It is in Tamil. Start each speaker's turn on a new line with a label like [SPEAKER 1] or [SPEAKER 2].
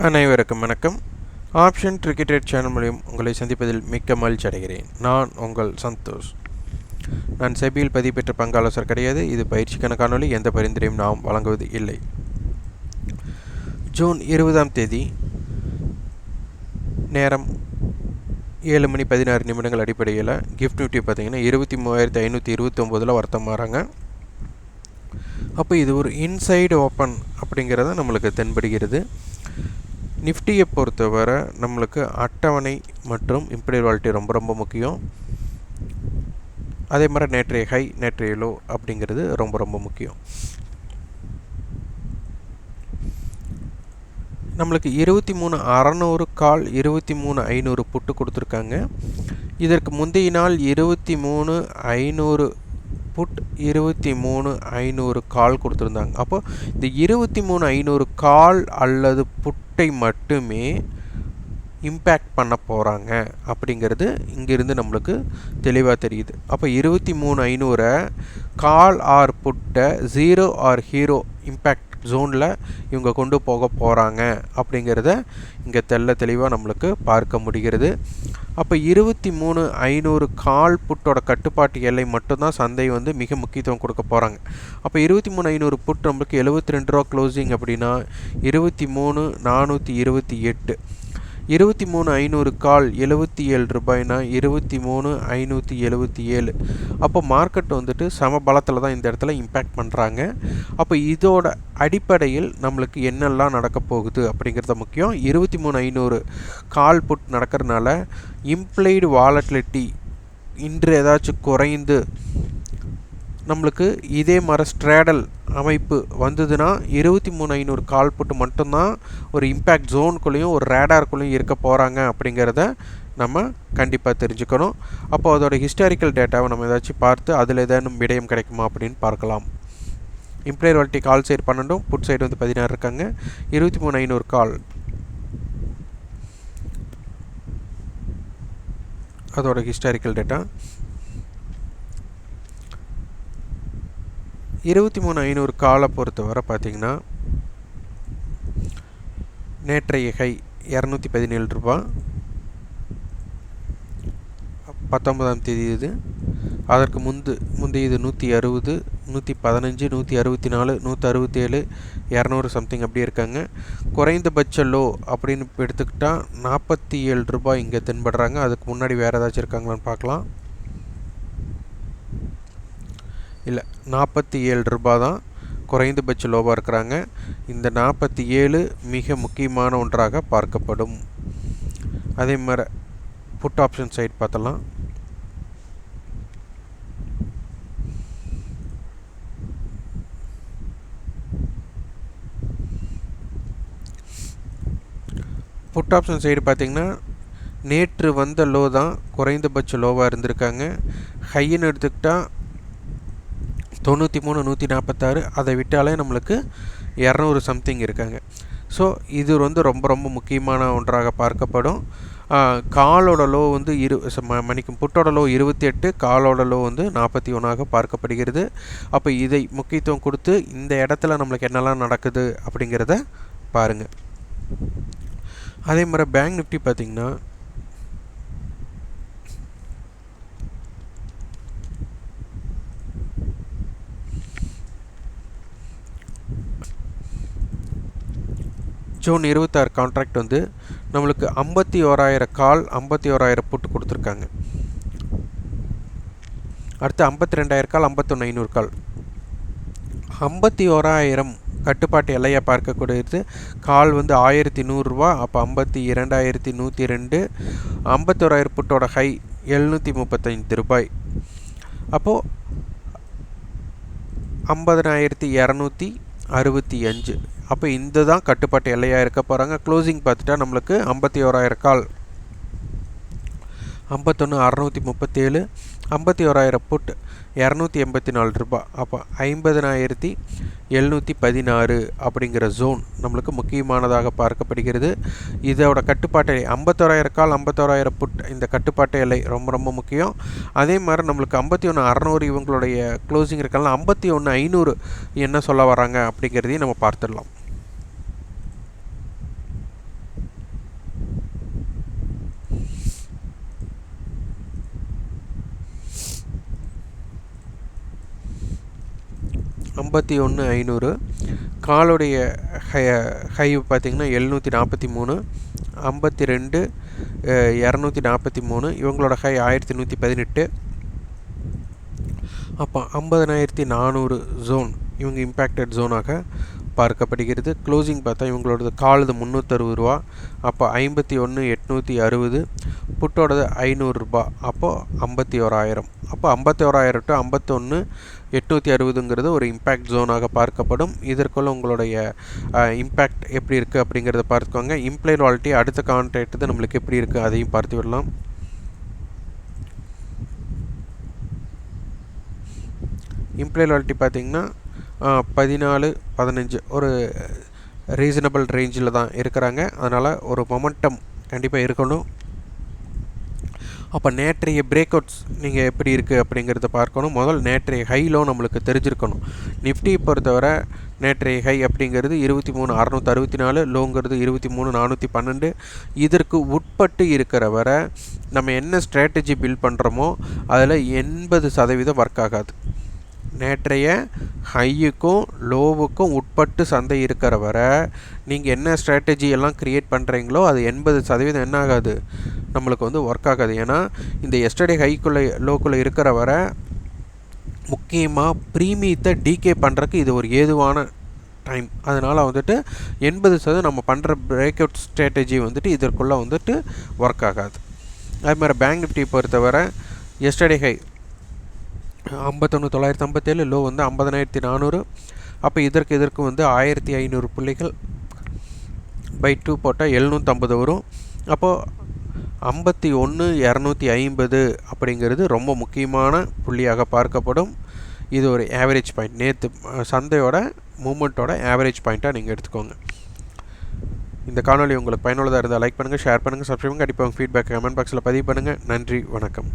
[SPEAKER 1] அனைவருக்கும் வணக்கம். ஆப்ஷன் கிரிக்கெட் சேனல் மூலியம் உங்களை சந்திப்பதில் மிக்க மகிழ்ச்சி அடைகிறேன். நான் உங்கள் சந்தோஷ். நான் செபியில் பதிவு பெற்ற பங்காலோசர் கிடையாது. இது பயிற்சிக்கான காணொலி எந்த பரிந்துரையும் நாம் வழங்குவது இல்லை. ஜூன் இருபதாம் தேதி நேரம் ஏழு மணி பதினாறு நிமிடங்கள் அடிப்படையில் கிஃப்ட் நியூட்டி பார்த்தீங்கன்னா இருபத்தி மூவாயிரத்தி ஐநூற்றி இருபத்தொம்போதில் வருத்தம் மாறாங்க அப்போ இது ஒரு இன்சைடு ஓப்பன் அப்படிங்கிறத நம்மளுக்கு தென்படுகிறது. நிஃப்டியை பொறுத்தவரை நம்மளுக்கு அட்டவணை மற்றும் இம்பீரியல் வாலிட்டி ரொம்ப ரொம்ப முக்கியம். அதே மாதிரி நேற்றைய ஹை நேற்றைய லோ அப்படிங்கிறது ரொம்ப ரொம்ப முக்கியம். நம்மளுக்கு இருபத்தி மூணு அறநூறு கால் இருபத்தி மூணு ஐநூறு புட்டு கொடுத்துருக்காங்க. இதற்கு முந்தைய நாள் இருபத்தி மூணு ஐநூறு புட் இருபத்தி மூணு ஐநூறு கால் கொடுத்துருந்தாங்க. அப்போ இந்த இருபத்தி மூணு ஐநூறு கால் அல்லது புட்டை மட்டுமே இம்பேக்ட் பண்ண போகிறாங்க அப்படிங்கிறது இங்கேருந்து நம்மளுக்கு தெளிவாக தெரியுது. அப்போ இருபத்தி மூணு ஐநூறை கால் ஆர் புட்டை ஜீரோ ஆர் ஹீரோ இம்பேக்ட் ஜோனில் இவங்க கொண்டு போக போகிறாங்க அப்படிங்கிறத இங்கே தெல்ல தெளிவாக நம்மளுக்கு பார்க்க முடிகிறது. அப்போ இருபத்தி மூணு ஐநூறு கால் புட்டோட கட்டுப்பாட்டு எல்லை மட்டும்தான் சந்தை வந்து மிக முக்கியத்துவம் கொடுக்க போகிறாங்க அப்போ இருபத்தி மூணு ஐநூறு புட் நம்மளுக்கு எழுபத்தி ரெண்டு ரூபா க்ளோசிங் அப்படின்னா இருபத்தி மூணு நானூற்றி இருபத்தி எட்டு. இருபத்தி மூணு ஐநூறு கால் எழுபத்தி ஏழு ரூபாய்னா இருபத்தி மூணு ஐநூற்றி எழுபத்தி ஏழு. அப்போ மார்க்கெட் வந்துட்டு சம பலத்தில் தான் இந்த இடத்துல இம்பேக்ட் பண்ணுறாங்க அப்போ இதோட அடிப்படையில் நம்மளுக்கு என்னெல்லாம் நடக்க போகுது அப்படிங்கிறத முக்கியம். இருபத்தி மூணு ஐநூறு கால் புட் நடக்கிறதுனால இம்ப்ளைடு வாலட்டிலிட்டி இன்று ஏதாச்சும் குறைந்து நம்மளுக்கு இதே மாதிரி ஸ்ட்ராடல் அமைப்பு வந்ததுன்னா இருபத்தி மூணு ஐநூறு கால் புட்டு மட்டும்தான் ஒரு இம்பேக்ட் ஜோனுக்குள்ளேயும் ஒரு ரேடாருக்குள்ளேயும் இருக்க போகிறாங்க அப்படிங்கிறத நம்ம கண்டிப்பாக தெரிஞ்சுக்கணும். அப்போ அதோட ஹிஸ்டாரிக்கல் டேட்டாவை நம்ம ஏதாச்சும் பார்த்து அதில் ஏதேனும் விடயம் கிடைக்குமா அப்படின்னு பார்க்கலாம். இம்ப்ளையர் வாலிட்டி கால் சைடு பன்னெண்டும் புட் சைடு வந்து பதினாறு இருக்காங்க. இருபத்தி மூணு ஐநூறு கால். அதோட ஹிஸ்டாரிக்கல் டேட்டா இருபத்தி மூணு ஐநூறு காலை பொறுத்தவரை பார்த்திங்கன்னா நேற்றைய ஹை இரநூத்தி பதினேழு ரூபா பத்தொன்பதாம் தேதி இது. அதற்கு முந்து முந்தைய இது நூற்றி அறுபது நூற்றி பதினஞ்சு நூற்றி அறுபத்தி நாலு நூற்றி அறுபத்தேழு இரநூறு சம்திங் அப்படி இருக்காங்க. குறைந்தபட்ச லோ அப்படின்னு எடுத்துக்கிட்டால் நாற்பத்தி ஏழு ரூபாய் இங்கே தென்படுறாங்க. அதுக்கு முன்னாடி வேறு ஏதாச்சும் இருக்காங்களான்னு பார்க்கலாம். இல்லை நாற்பத்தி ஏழு ரூபா தான் குறைந்தபட்ச லோவாக இருக்கிறாங்க. இந்த நாற்பத்தி ஏழு மிக முக்கியமான ஒன்றாக பார்க்கப்படும். அதே மாதிரி புட் ஆப்ஷன் சைட் பார்த்தலாம் புட் ஆப்ஷன் சைடு பார்த்திங்கன்னா நேற்று வந்த லோ தான் குறைந்தபட்ச லோவாக இருந்திருக்காங்க. ஹைன்னு எடுத்துக்கிட்டால் தொண்ணூற்றி மூணு நூற்றி நாற்பத்தாறு அதை விட்டாலே நம்மளுக்கு இரநூறு சம்திங் இருக்காங்க. ஸோ இது வந்து ரொம்ப ரொம்ப முக்கியமான ஒன்றாக பார்க்கப்படும். காலோட லோ வந்து இரு மணிக்கும் புட்டோட லோ இருபத்தி எட்டு காலோட லோ வந்து நாற்பத்தி ஒன்றாக பார்க்கப்படுகிறது. அப்போ இதை முக்கியத்துவம் கொடுத்து இந்த இடத்துல நம்மளுக்கு என்னெல்லாம் நடக்குது அப்படிங்கிறத பாருங்கள் அதே மாதிரி பேங்க் நிஃப்டி பார்த்திங்கன்னா ஜூன் இருபத்தாறு கான்ட்ராக்ட் வந்து நம்மளுக்கு ஐம்பத்தி ஓராயிரம் கால் ஐம்பத்தி ஓராயிரம் புட்டு கொடுத்துருக்காங்க. அடுத்து ஐம்பத்தி ரெண்டாயிரம் கால் ஐம்பத்தொன்று ஐநூறு கால். ஐம்பத்தி ஓராயிரம் கட்டுப்பாட்டு எல்லையை பார்க்கக்கூடியது. கால் வந்து ஆயிரத்தி நூறுரூவா அப்போ ஐம்பத்தி இரண்டாயிரத்தி நூற்றி ரெண்டு ஐம்பத்தோராயிரம் புட்டோட ஹை எழுநூற்றி முப்பத்தைந்து ரூபாய். அப்போது ஐம்பதனாயிரத்தி இரநூத்தி அறுபத்தி அஞ்சு. அப்போ இந்த தான் கட்டுப்பாட்டு எல்லையாக இருக்க போகிறாங்க க்ளோசிங் பார்த்துட்டா நம்மளுக்கு ஐம்பத்தி ஓராயிரம் கால் ஐம்பத்தொன்று அறநூற்றி முப்பத்தேழு ஐம்பத்தி ஓராயிரம் புட் இரநூத்தி எண்பத்தி நாலு ரூபாய் அப்போ ஐம்பதனாயிரத்தி எழுநூற்றி பதினாறு அப்படிங்கிற ஜோன் நம்மளுக்கு முக்கியமானதாக பார்க்கப்படுகிறது. இதோட கட்டுப்பாட்டு எல்லை ஐம்பத்தோராயிரம் கால் ஐம்பத்தோராயிரம் புட் இந்த கட்டுப்பாட்டு எல்லை ரொம்ப ரொம்ப முக்கியம். அதே மாதிரி நம்மளுக்கு ஐம்பத்தி ஒன்று அறநூறு இவங்களுடைய க்ளோசிங் இருக்கலாம். ஐம்பத்தி ஒன்று ஐநூறு என்ன சொல்ல வராங்க அப்படிங்கிறதையும் நம்ம பார்த்துடலாம். ஐம்பத்தி ஒன்று ஐநூறு. காலுடைய ஹை ஹை பார்த்திங்கன்னா எழுநூற்றி நாற்பத்தி மூணு ஐம்பத்தி ரெண்டு இரநூத்தி நாற்பத்தி மூணு. இவங்களோட ஹை ஆயிரத்தி நூற்றி பதினெட்டு. அப்போ ஐம்பதனாயிரத்தி நானூறு ஜோன் இவங்க இம்பேக்டட் ஜோனாக பார்க்கப்படுகிறது. க்ளோசிங் பார்த்தா இவங்களோடது காலது முந்நூற்றறுபது ரூபா அப்போ ஐம்பத்தி ஒன்று எட்நூற்றி அறுபது புட்டோடது ஐநூறுரூபா அப்போது ஐம்பத்தி ஓராயிரம் அப்போ ஐம்பத்தி ஓராயிரம் டு ஐம்பத்தொன்று எட்நூற்றி அறுபதுங்கிறது ஒரு இம்பேக்ட் ஜோனாக பார்க்கப்படும். இதற்குள்ள உங்களுடைய இம்பேக்ட் எப்படி இருக்குது அப்படிங்கிறத பார்த்துக்கோங்க. இம்ப்ளைட் வாலிட்டி அடுத்த கான்ட்ராக்ட் நம்மளுக்கு எப்படி இருக்குது அதையும் பார்த்து விடலாம். இம்ப்ளை லால்ட்டி பார்த்திங்கன்னா பதினாலு பதினஞ்சு ஒரு ரீசனபிள் ரேஞ்சில் தான் இருக்கிறாங்க. அதனால் ஒரு மொமெண்டம் கண்டிப்பாக இருக்கணும். அப்போ நேற்றைய பிரேக் அவுட்ஸ் நீங்கள் எப்படி இருக்குது அப்படிங்கிறத பார்க்கணும். முதல் நேற்றைய ஹைலோ நம்மளுக்கு தெரிஞ்சிருக்கணும். நிஃப்டி பொறுத்தவரை நேற்றைய ஹை அப்படிங்கிறது இருபத்தி மூணு அறநூற்றி அறுபத்தி நாலு லோங்கிறது இருபத்தி மூணு நானூற்றி பன்னெண்டு. இதற்கு உட்பட்டு இருக்கிற வரை நம்ம என்ன ஸ்ட்ராட்டஜி பில்ட் பண்ணுறோமோ அதில் எண்பது சதவீதம் ஒர்க் ஆகாது. நேற்றைய ஹையுக்கும் லோவுக்கும் உட்பட்டு சந்தை இருக்கிற வரை நீங்கள் என்ன ஸ்ட்ராட்டஜி எல்லாம் க்ரியேட் பண்ணுறீங்களோ அது எண்பது சதவீதம் என்ன ஆகாது. நம்மளுக்கு வந்து ஒர்க் ஆகாது. ஏன்னா இந்த எஸ்டர்டே ஹைக்குள்ளே லோக்குள்ளே இருக்கிற வரை முக்கியமாக ப்ரீமியத்தை டீகே பண்ணுறதுக்கு இது ஒரு ஏதுவான டைம் அதனால் வந்துட்டு எண்பது சதவீதம் நம்ம பண்ணுற பிரேக் அவுட் ஸ்ட்ராட்டஜி வந்துட்டு இதற்குள்ளே வந்துட்டு ஒர்க் ஆகாது. அது மாதிரி பேங்க் நிஃப்டி பொறுத்தவரை எஸ்டர்டே ஹை ஐம்பத்தொன்று தொள்ளாயிரத்தி ஐம்பத்தேழு லோ வந்து ஐம்பதனாயிரத்தி நானூறு. அப்போ இதற்கு இதற்கு வந்து ஆயிரத்தி ஐநூறு புள்ளிகள் பை டூ போட்டால் எழுநூற்றம்பது வரும். அப்போது ஐம்பத்தி ஒன்று இரநூத்தி ஐம்பது அப்படிங்கிறது ரொம்ப முக்கியமான புள்ளியாக பார்க்கப்படும். இது ஒரு ஆவரேஜ் பாயிண்ட் நேற்று சந்தையோட மூமெண்ட்டோட ஆவரேஜ் பாயிண்ட்டாக நீங்கள் எடுத்துக்கோங்க. இந்த காணொலி உங்களுக்கு பயனுள்ளதாக இருந்தால் லைக் பண்ணுங்கள் ஷேர் பண்ணுங்கள் சப்ஸ்கிரைப் கண்டிப்பாக உங்கள் ஃபீட்பேக் கமெண்ட் பாக்ஸில் பதிவு பண்ணுங்கள் நன்றி வணக்கம்.